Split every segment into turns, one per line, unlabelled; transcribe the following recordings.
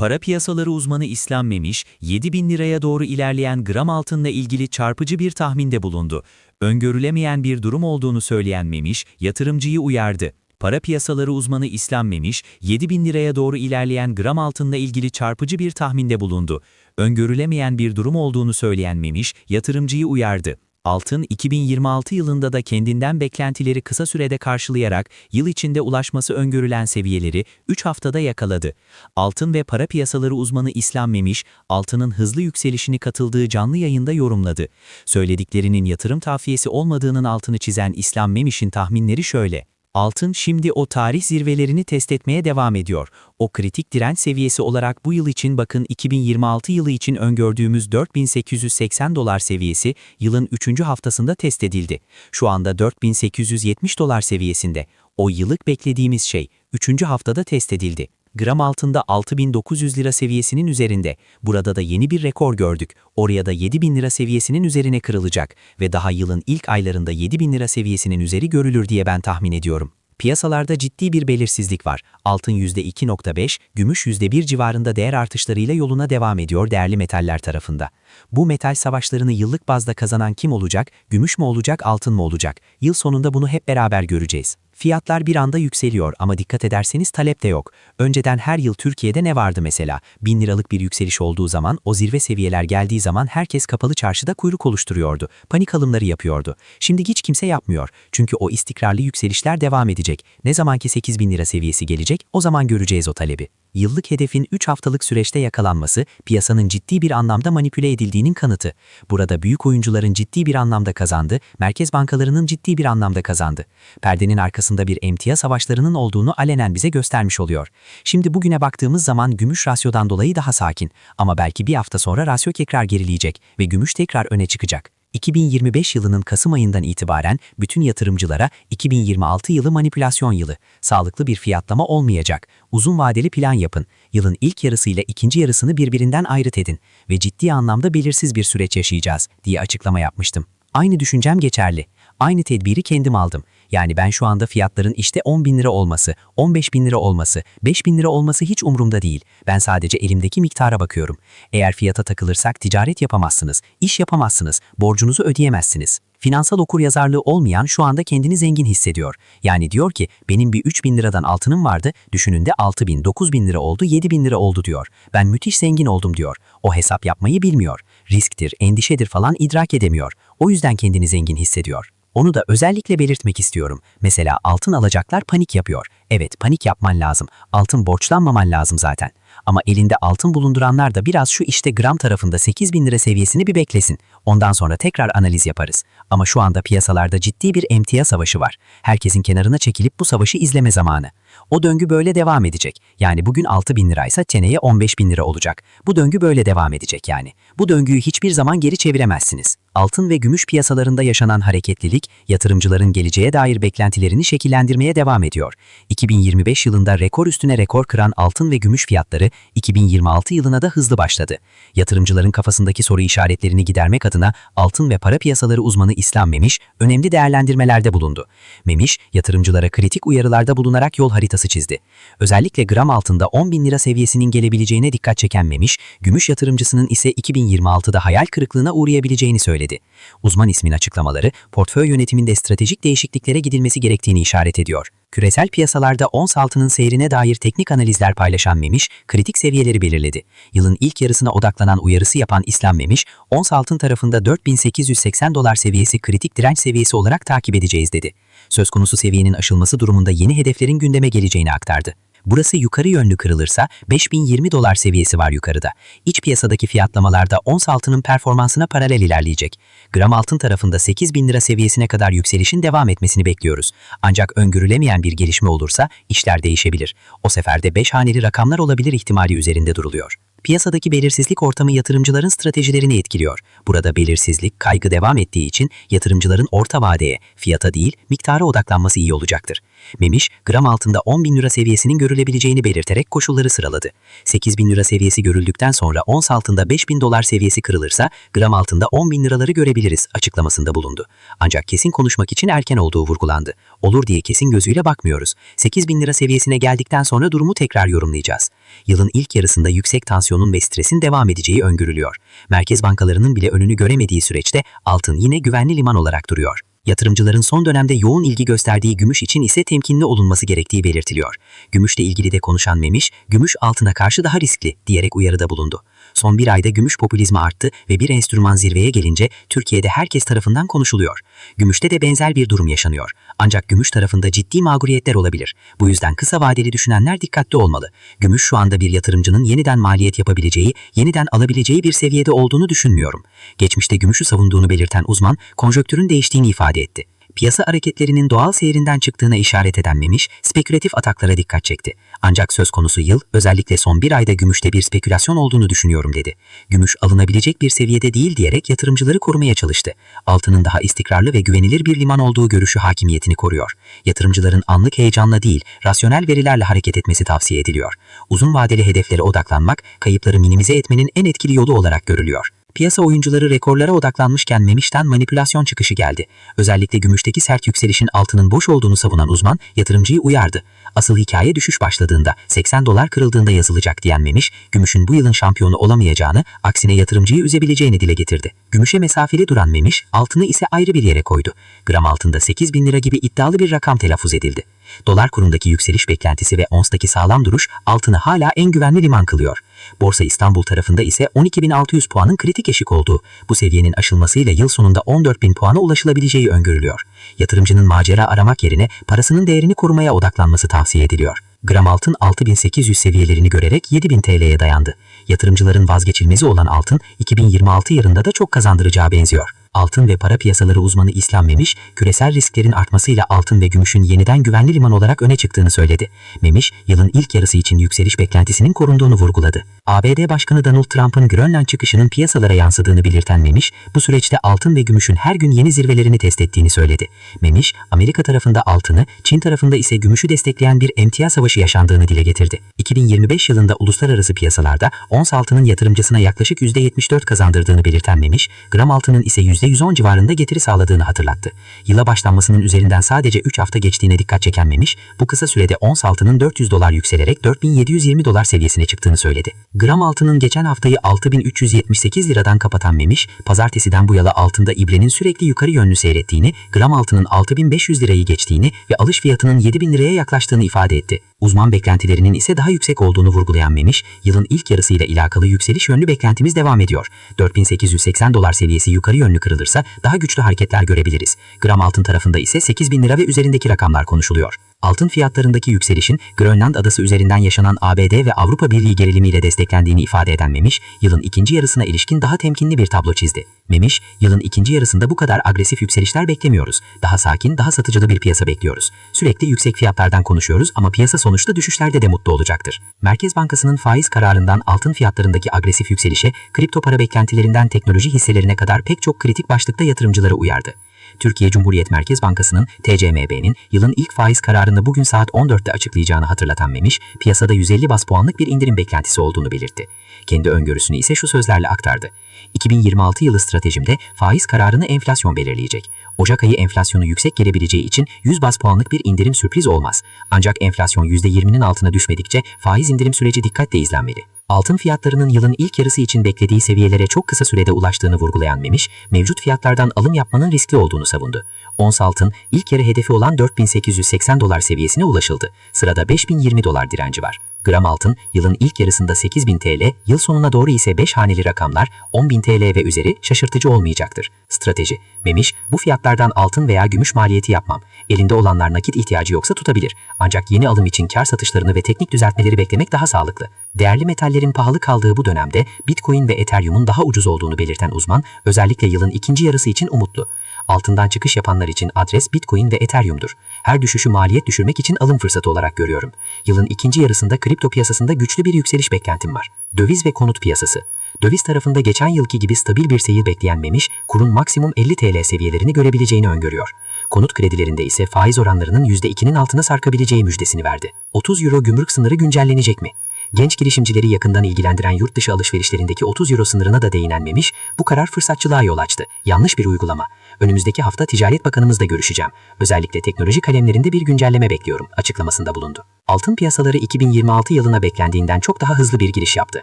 Para piyasaları uzmanı İslam Memiş, 7 bin liraya doğru ilerleyen gram altınla ilgili çarpıcı bir tahminde bulundu. Öngörülemeyen bir durum olduğunu söyleyen Memiş, yatırımcıyı uyardı. Para piyasaları uzmanı İslam Memiş, 7 bin liraya doğru ilerleyen gram altınla ilgili çarpıcı bir tahminde bulundu. Öngörülemeyen bir durum olduğunu söyleyen Memiş, yatırımcıyı uyardı. Altın 2026 yılında da kendinden beklentileri kısa sürede karşılayarak yıl içinde ulaşması öngörülen seviyeleri 3 haftada yakaladı. Altın ve para piyasaları uzmanı İslam Memiş, altının hızlı yükselişini katıldığı canlı yayında yorumladı. Söylediklerinin yatırım tavsiyesi olmadığının altını çizen İslam Memiş'in tahminleri şöyle. Altın şimdi o tarih zirvelerini test etmeye devam ediyor. O kritik direnç seviyesi olarak bu yıl için bakın 2026 yılı için öngördüğümüz 4880 dolar seviyesi yılın 3. haftasında test edildi. Şu anda 4870 dolar seviyesinde. O yıllık beklediğimiz şey 3. haftada test edildi. Gram altında 6900 lira seviyesinin üzerinde. Burada da yeni bir rekor gördük. Oraya da 7000 lira seviyesinin üzerine kırılacak ve daha yılın ilk aylarında 7000 lira seviyesinin üzeri görülür diye ben tahmin ediyorum. Piyasalarda ciddi bir belirsizlik var. Altın %2.5, gümüş %1 civarında değer artışlarıyla yoluna devam ediyor değerli metaller tarafında. Bu metal savaşlarını yıllık bazda kazanan kim olacak, gümüş mü olacak, altın mı olacak? Yıl sonunda bunu hep beraber göreceğiz. Fiyatlar bir anda yükseliyor ama dikkat ederseniz talep de yok. Önceden her yıl Türkiye'de ne vardı mesela? 1000 liralık bir yükseliş olduğu zaman, o zirve seviyeler geldiği zaman herkes kapalı çarşıda kuyruk oluşturuyordu. Panik alımları yapıyordu. Şimdi hiç kimse yapmıyor. Çünkü o istikrarlı yükselişler devam edecek. Ne zamanki 8000 lira seviyesi gelecek, o zaman göreceğiz o talebi. Yıllık hedefin 3 haftalık süreçte yakalanması, piyasanın ciddi bir anlamda manipüle edildiğinin kanıtı. Burada büyük oyuncuların ciddi bir anlamda kazandı, merkez bankalarının ciddi bir anlamda kazandı. Perdenin arkasında bir emtia savaşlarının olduğunu alenen bize göstermiş oluyor. Şimdi bugüne baktığımız zaman gümüş rasyodan dolayı daha sakin. Ama belki bir hafta sonra rasyo tekrar gerileyecek ve gümüş tekrar öne çıkacak. 2025 yılının Kasım ayından itibaren bütün yatırımcılara 2026 yılı manipülasyon yılı, sağlıklı bir fiyatlama olmayacak, uzun vadeli plan yapın, yılın ilk yarısıyla ikinci yarısını birbirinden ayrıt edin ve ciddi anlamda belirsiz bir süreç yaşayacağız diye açıklama yapmıştım. Aynı düşüncem geçerli. Aynı tedbiri kendim aldım. Yani ben şu anda fiyatların işte 10 bin lira olması, 15 bin lira olması, 5 bin lira olması hiç umurumda değil. Ben sadece elimdeki miktara bakıyorum. Eğer fiyata takılırsak ticaret yapamazsınız, iş yapamazsınız, borcunuzu ödeyemezsiniz. Finansal okuryazarlığı olmayan şu anda kendini zengin hissediyor. Yani diyor ki benim bir 3 bin liradan altınım vardı, düşünün de 6 bin, 9 bin lira oldu, 7 bin lira oldu diyor. Ben müthiş zengin oldum diyor. O hesap yapmayı bilmiyor. Risktir, endişedir falan idrak edemiyor. O yüzden kendini zengin hissediyor. Onu da özellikle belirtmek istiyorum. Mesela altın alacaklar panik yapıyor. Evet panik yapman lazım. Altın borçlanmaman lazım zaten. Ama elinde altın bulunduranlar da biraz şu işte gram tarafında 8 bin lira seviyesini bir beklesin. Ondan sonra tekrar analiz yaparız. Ama şu anda piyasalarda ciddi bir emtia savaşı var. Herkesin kenarına çekilip bu savaşı izleme zamanı. O döngü böyle devam edecek. Yani bugün 6 bin liraysa çeneye 15 bin lira olacak. Bu döngü böyle devam edecek yani. Bu döngüyü hiçbir zaman geri çeviremezsiniz. Altın ve gümüş piyasalarında yaşanan hareketlilik, yatırımcıların geleceğe dair beklentilerini şekillendirmeye devam ediyor. 2025 yılında rekor üstüne rekor kıran altın ve gümüş fiyatları 2026 yılına da hızlı başladı. Yatırımcıların kafasındaki soru işaretlerini gidermek adına altın ve para piyasaları uzmanı İslam Memiş önemli değerlendirmelerde bulundu. Memiş, yatırımcılara kritik uyarılarda bulunarak yol haritası çizdi. Özellikle gram altında 10 bin lira seviyesinin gelebileceğine dikkat çeken Memiş, gümüş yatırımcısının ise 2026'da hayal kırıklığına uğrayabileceğini söyledi. Uzman ismin açıklamaları, portföy yönetiminde stratejik değişikliklere gidilmesi gerektiğini işaret ediyor. Küresel piyasalarda ons altının seyrine dair teknik analizler paylaşan Memiş, kritik seviyeleri belirledi. Yılın ilk yarısına odaklanan uyarısı yapan İslam Memiş, ons altın tarafında 4880 dolar seviyesi kritik direnç seviyesi olarak takip edeceğiz dedi. Söz konusu seviyenin aşılması durumunda yeni hedeflerin gündeme geleceğini aktardı. Burası yukarı yönlü kırılırsa 5020 dolar seviyesi var yukarıda. İç piyasadaki fiyatlamalarda ons altının performansına paralel ilerleyecek. Gram altın tarafında 8000 lira seviyesine kadar yükselişin devam etmesini bekliyoruz. Ancak öngörülemeyen bir gelişme olursa işler değişebilir. O seferde 5 haneli rakamlar olabilir ihtimali üzerinde duruluyor. Piyasadaki belirsizlik ortamı yatırımcıların stratejilerini etkiliyor. Burada belirsizlik, kaygı devam ettiği için yatırımcıların orta vadeye, fiyata değil, miktara odaklanması iyi olacaktır. Memiş, gram altında 10 bin lira seviyesinin görülebileceğini belirterek koşulları sıraladı. 8 bin lira seviyesi görüldükten sonra ons altında 5 bin dolar seviyesi kırılırsa gram altında 10 bin liraları görebiliriz açıklamasında bulundu. Ancak kesin konuşmak için erken olduğu vurgulandı. Olur diye kesin gözüyle bakmıyoruz. 8 bin lira seviyesine geldikten sonra durumu tekrar yorumlayacağız. Yılın ilk yarısında yüksek tansiyonun ve stresin devam edeceği öngörülüyor. Merkez bankalarının bile önünü göremediği süreçte altın yine güvenli liman olarak duruyor. Yatırımcıların son dönemde yoğun ilgi gösterdiği gümüş için ise temkinli olunması gerektiği belirtiliyor. Gümüşle ilgili de konuşan Memiş, gümüş altına karşı daha riskli diyerek uyarıda bulundu. Son bir ayda gümüş popülizmi arttı ve bir enstrüman zirveye gelince Türkiye'de herkes tarafından konuşuluyor. Gümüşte de benzer bir durum yaşanıyor. Ancak gümüş tarafında ciddi mağduriyetler olabilir. Bu yüzden kısa vadeli düşünenler dikkatli olmalı. Gümüş şu anda bir yatırımcının yeniden maliyet yapabileceği, yeniden alabileceği bir seviyede olduğunu düşünmüyorum. Geçmişte gümüşü savunduğunu belirten uzman, konjöktürün değiştiğini ifade etti piyasa hareketlerinin doğal seyrinden çıktığına işaret eden Memiş, spekülatif ataklara dikkat çekti. Ancak söz konusu yıl, özellikle son bir ayda gümüşte bir spekülasyon olduğunu düşünüyorum dedi. Gümüş alınabilecek bir seviyede değil diyerek yatırımcıları korumaya çalıştı. Altının daha istikrarlı ve güvenilir bir liman olduğu görüşü hakimiyetini koruyor. Yatırımcıların anlık heyecanla değil, rasyonel verilerle hareket etmesi tavsiye ediliyor. Uzun vadeli hedeflere odaklanmak, kayıpları minimize etmenin en etkili yolu olarak görülüyor. Piyasa oyuncuları rekorlara odaklanmışken Memiş'ten manipülasyon çıkışı geldi. Özellikle gümüşteki sert yükselişin altının boş olduğunu savunan uzman yatırımcıyı uyardı. Asıl hikaye düşüş başladığında 80 dolar kırıldığında yazılacak diyen Memiş, gümüşün bu yılın şampiyonu olamayacağını, aksine yatırımcıyı üzebileceğini dile getirdi. Gümüşe mesafeli duran Memiş, altını ise ayrı bir yere koydu. Gram altında 8 bin lira gibi iddialı bir rakam telaffuz edildi. Dolar kurundaki yükseliş beklentisi ve onstaki sağlam duruş altını hala en güvenli liman kılıyor. Borsa İstanbul tarafında ise 12.600 puanın kritik eşik olduğu, bu seviyenin aşılmasıyla yıl sonunda 14.000 puana ulaşılabileceği öngörülüyor. Yatırımcının macera aramak yerine parasının değerini korumaya odaklanması tavsiye ediliyor. Gram altın 6800 seviyelerini görerek 7000 TL'ye dayandı. Yatırımcıların vazgeçilmezi olan altın 2026 yılında da çok kazandıracağı benziyor. Altın ve para piyasaları uzmanı İslam Memiş, küresel risklerin artmasıyla altın ve gümüşün yeniden güvenli liman olarak öne çıktığını söyledi. Memiş, yılın ilk yarısı için yükseliş beklentisinin korunduğunu vurguladı. ABD Başkanı Donald Trump'ın Grönland çıkışının piyasalara yansıdığını belirten Memiş, bu süreçte altın ve gümüşün her gün yeni zirvelerini test ettiğini söyledi. Memiş, Amerika tarafında altını, Çin tarafında ise gümüşü destekleyen bir emtia savaşı yaşandığını dile getirdi. 2025 yılında uluslararası piyasalarda ons altının yatırımcısına yaklaşık %74 kazandırdığını belirten Memiş, gram altının ise %110 civarında getiri sağladığını hatırlattı. Yıla başlanmasının üzerinden sadece 3 hafta geçtiğine dikkat çeken Memiş, bu kısa sürede ons altının 400 dolar yükselerek 4720 dolar seviyesine çıktığını söyledi. Gram altının geçen haftayı 6378 liradan kapatan Memiş, pazartesiden bu yana altında ibrenin sürekli yukarı yönlü seyrettiğini, gram altının 6500 lirayı geçtiğini ve alış fiyatının 7000 liraya yaklaştığını ifade etti. Uzman beklentilerinin ise daha yüksek olduğunu vurgulayan Memiş, yılın ilk yarısıyla alakalı yükseliş yönlü beklentimiz devam ediyor. 4880 dolar seviyesi yukarı yönlü kırılırsa daha güçlü hareketler görebiliriz. Gram altın tarafında ise 8000 lira ve üzerindeki rakamlar konuşuluyor. Altın fiyatlarındaki yükselişin Grönland adası üzerinden yaşanan ABD ve Avrupa Birliği gerilimiyle desteklendiğini ifade eden Memiş, yılın ikinci yarısına ilişkin daha temkinli bir tablo çizdi. Memiş, yılın ikinci yarısında bu kadar agresif yükselişler beklemiyoruz. Daha sakin, daha satıcılı bir piyasa bekliyoruz. Sürekli yüksek fiyatlardan konuşuyoruz ama piyasa sonuçta düşüşlerde de mutlu olacaktır. Merkez Bankası'nın faiz kararından altın fiyatlarındaki agresif yükselişe, kripto para beklentilerinden teknoloji hisselerine kadar pek çok kritik başlıkta yatırımcıları uyardı. Türkiye Cumhuriyet Merkez Bankası'nın TCMB'nin yılın ilk faiz kararını bugün saat 14'te açıklayacağını hatırlatan Memiş, piyasada 150 bas puanlık bir indirim beklentisi olduğunu belirtti. Kendi öngörüsünü ise şu sözlerle aktardı. 2026 yılı stratejimde faiz kararını enflasyon belirleyecek. Ocak ayı enflasyonu yüksek gelebileceği için 100 bas puanlık bir indirim sürpriz olmaz. Ancak enflasyon %20'nin altına düşmedikçe faiz indirim süreci dikkatle izlenmeli. Altın fiyatlarının yılın ilk yarısı için beklediği seviyelere çok kısa sürede ulaştığını vurgulayan Memiş, mevcut fiyatlardan alım yapmanın riskli olduğunu savundu. Ons altın ilk yarı hedefi olan 4880 dolar seviyesine ulaşıldı. Sırada 5020 dolar direnci var. Gram altın yılın ilk yarısında 8000 TL, yıl sonuna doğru ise 5 haneli rakamlar 10.000 TL ve üzeri şaşırtıcı olmayacaktır. Strateji Memiş, bu fiyatlardan altın veya gümüş maliyeti yapmam. Elinde olanlar nakit ihtiyacı yoksa tutabilir. Ancak yeni alım için kar satışlarını ve teknik düzeltmeleri beklemek daha sağlıklı. Değerli metallerin pahalı kaldığı bu dönemde Bitcoin ve Ethereum'un daha ucuz olduğunu belirten uzman, özellikle yılın ikinci yarısı için umutlu. Altından çıkış yapanlar için adres Bitcoin ve Ethereum'dur. Her düşüşü maliyet düşürmek için alım fırsatı olarak görüyorum. Yılın ikinci yarısında kripto piyasasında güçlü bir yükseliş beklentim var. Döviz ve konut piyasası. Döviz tarafında geçen yılki gibi stabil bir seyir bekleyen Memiş, kurun maksimum 50 TL seviyelerini görebileceğini öngörüyor. Konut kredilerinde ise faiz oranlarının %2'nin altına sarkabileceği müjdesini verdi. 30 euro gümrük sınırı güncellenecek mi? Genç girişimcileri yakından ilgilendiren yurt dışı alışverişlerindeki 30 euro sınırına da değinen Memiş, bu karar fırsatçılığa yol açtı. Yanlış bir uygulama. Önümüzdeki hafta Ticaret Bakanımızla görüşeceğim. Özellikle teknoloji kalemlerinde bir güncelleme bekliyorum açıklamasında bulundu. Altın piyasaları 2026 yılına beklendiğinden çok daha hızlı bir giriş yaptı.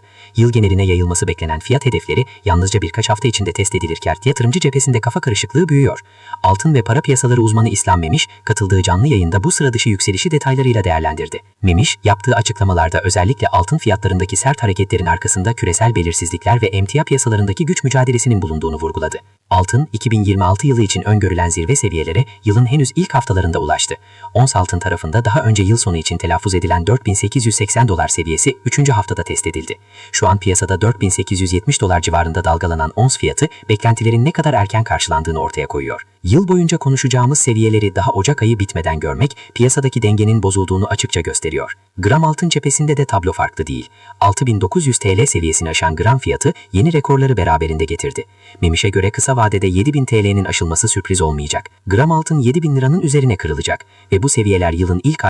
Yıl geneline yayılması beklenen fiyat hedefleri yalnızca birkaç hafta içinde test edilirken yatırımcı cephesinde kafa karışıklığı büyüyor. Altın ve para piyasaları uzmanı İslam Memiş, katıldığı canlı yayında bu sıra dışı yükselişi detaylarıyla değerlendirdi. Memiş, yaptığı açıklamalarda özellikle altın fiyatlarındaki sert hareketlerin arkasında küresel belirsizlikler ve emtia piyasalarındaki güç mücadelesinin bulunduğunu vurguladı. Altın, 2026 yılı için öngörülen zirve seviyelere yılın henüz ilk haftalarında ulaştı. Ons altın tarafında daha önce yıl sonu için telaffuz edilen 4880 dolar seviyesi 3. haftada test edildi. Şu an piyasada 4870 dolar civarında dalgalanan ons fiyatı beklentilerin ne kadar erken karşılandığını ortaya koyuyor. Yıl boyunca konuşacağımız seviyeleri daha Ocak ayı bitmeden görmek piyasadaki dengenin bozulduğunu açıkça gösteriyor. Gram altın cephesinde de tablo farklı değil. 6900 TL seviyesini aşan gram fiyatı yeni rekorları beraberinde getirdi. Memiş'e göre kısa vadede 7000 TL'nin aşılması sürpriz olmayacak. Gram altın 7000 liranın üzerine kırılacak ve bu seviyeler yılın ilk